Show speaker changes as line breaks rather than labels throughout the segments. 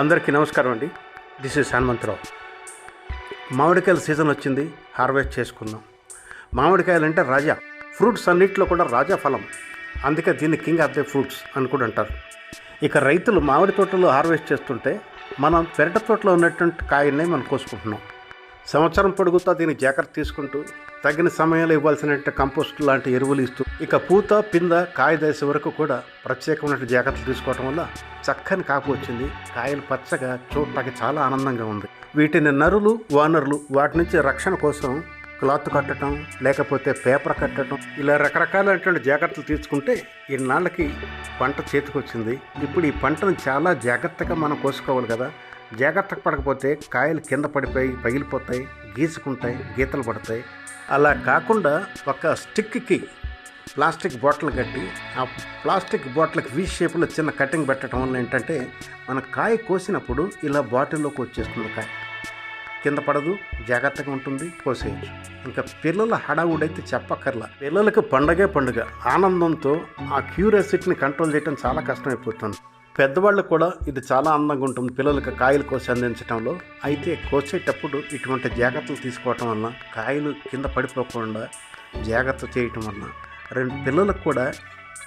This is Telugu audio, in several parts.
అందరికీ నమస్కారం అండి. This is Hanumantharao. మామిడికాయల సీజన్ వచ్చింది హార్వెస్ట్ చేసుకుందాం. మామిడికాయలు అంటే రాజా ఫ్రూట్స్ అన్నింటిలో కూడా రాజా ఫలం. అందుకే దీన్ని కింగ్ ఆఫ్ ద ఫ్రూట్స్ అని కూడా అంటారు. ఇక రైతులు మామిడి తోటలో హార్వెస్ట్ చేస్తుంటే మనం పెరట తోటలో ఉన్నటువంటి కాయల్ని మనం కోసుకుంటున్నాం. సంవత్సరం పొడుగుతా దీన్ని జాగ్రత్త తీసుకుంటూ తగిన సమయంలో ఇవ్వాల్సిన కంపోస్ట్ లాంటి ఎరువులు ఇస్తూ ఇక పూత పింద కాయ దశ వరకు కూడా ప్రత్యేకమైన జాగ్రత్తలు తీసుకోవడం వల్ల చక్కని కాపు వచ్చింది. కాయలు పచ్చగా చూడటానికి చాలా ఆనందంగా ఉంది. వీటిని నరులు వానరులు వాటి నుంచి రక్షణ కోసం క్లాత్ కట్టడం లేకపోతే పేపర్ కట్టడం ఇలా రకరకాలైనటువంటి జాగ్రత్తలు తీసుకుంటే ఇన్నాళ్ళకి పంట చేతికొచ్చింది. ఇప్పుడు ఈ పంటను చాలా జాగ్రత్తగా మనం కోసుకోవాలి కదా. జాగ్రత్త పడకపోతే కాయలు కింద పడిపోయి పగిలిపోతాయి గీసుకుంటాయి గీతలు పడతాయి. అలా కాకుండా ఒక స్టిక్కి ప్లాస్టిక్ బాటిల్ కట్టి ఆ ప్లాస్టిక్ బాటిల్కి వీ షేప్లో చిన్న కటింగ్ పెట్టడం వల్ల ఏంటంటే మన కాయ కోసినప్పుడు ఇలా బాటిల్లోకి వచ్చేస్తుంది కాయ. కింద పడదు జాగ్రత్తగా ఉంటుంది కోసేయచ్చు. ఇంకా పిల్లల హడావుడైతే చెప్పక్కర్లా. పిల్లలకు పండగే పండుగ. ఆనందంతో ఆ క్యూరియాసిటీని కంట్రోల్ చేయడం చాలా కష్టమైపోతుంది. పెద్దవాళ్ళు కూడా ఇది చాలా అందంగా ఉంటుంది. పిల్లలకి కాయలు కోసి అందించడంలో అయితే కోసేటప్పుడు ఇటువంటి జాగ్రత్తలు తీసుకోవటం వలన కాయలు కింద పడిపోకుండా జాగ్రత్త చేయటం వలన రెండు పిల్లలకు కూడా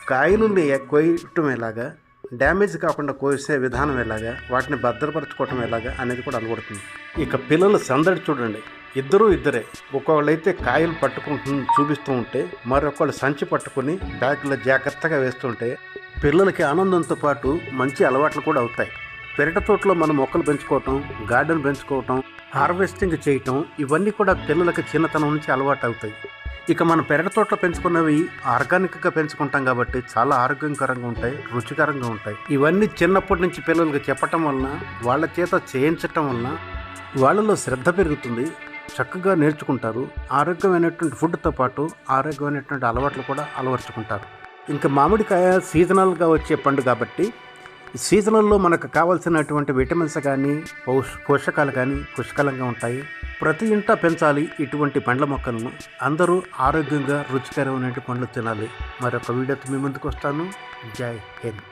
కాయలు కోయటం ఎలాగా డ్యామేజ్ కాకుండా కోసే విధానం ఎలాగా వాటిని భద్రపరచుకోవటం ఎలాగా అనేది కూడా అలవడుతుంది. ఇక పిల్లల సందడి చూడండి. ఇద్దరూ ఇద్దరే. ఒకళ్ళైతే కాయలు పట్టుకుంటు చూపిస్తూ ఉంటే మరొకళ్ళు సంచి పట్టుకుని బ్యాగ్లో జాగ్రత్తగా వేస్తుంటే పిల్లలకి ఆనందంతో పాటు మంచి అలవాట్లు కూడా అవుతాయి. పెరట తోటలో మనం మొక్కలు పెంచుకోవటం గార్డెన్ పెంచుకోవటం హార్వెస్టింగ్ చేయటం ఇవన్నీ కూడా పిల్లలకి చిన్నతనం నుంచి అలవాటు అవుతాయి. ఇక మనం పెరట తోటలో పెంచుకున్నవి ఆర్గానిక్గా పెంచుకుంటాం కాబట్టి చాలా ఆరోగ్యకరంగా ఉంటాయి రుచికరంగా ఉంటాయి. ఇవన్నీ చిన్నప్పటి నుంచి పిల్లలకి చెప్పటం వలన వాళ్ళ చేత చేయించటం వలన వాళ్ళలో శ్రద్ధ పెరుగుతుంది చక్కగా నేర్చుకుంటారు ఆరోగ్యమైనటువంటి ఫుడ్తో పాటు ఆరోగ్యమైనటువంటి అలవాట్లు కూడా అలవర్చుకుంటారు. ఇంకా మామిడికాయ సీజనల్గా వచ్చే పండు కాబట్టి సీజనల్లో మనకు కావాల్సినటువంటి విటమిన్స్ కానీ పోషకాలు కానీ పుష్కలంగా ఉంటాయి. ప్రతి ఇంట పెంచాలి ఇటువంటి పండ్ల మొక్కలను. అందరూ ఆరోగ్యంగా రుచికరమైన పండ్లు తినాలి. మరొక వీడియోతో మీ ముందుకు వస్తాను. జై హింద్.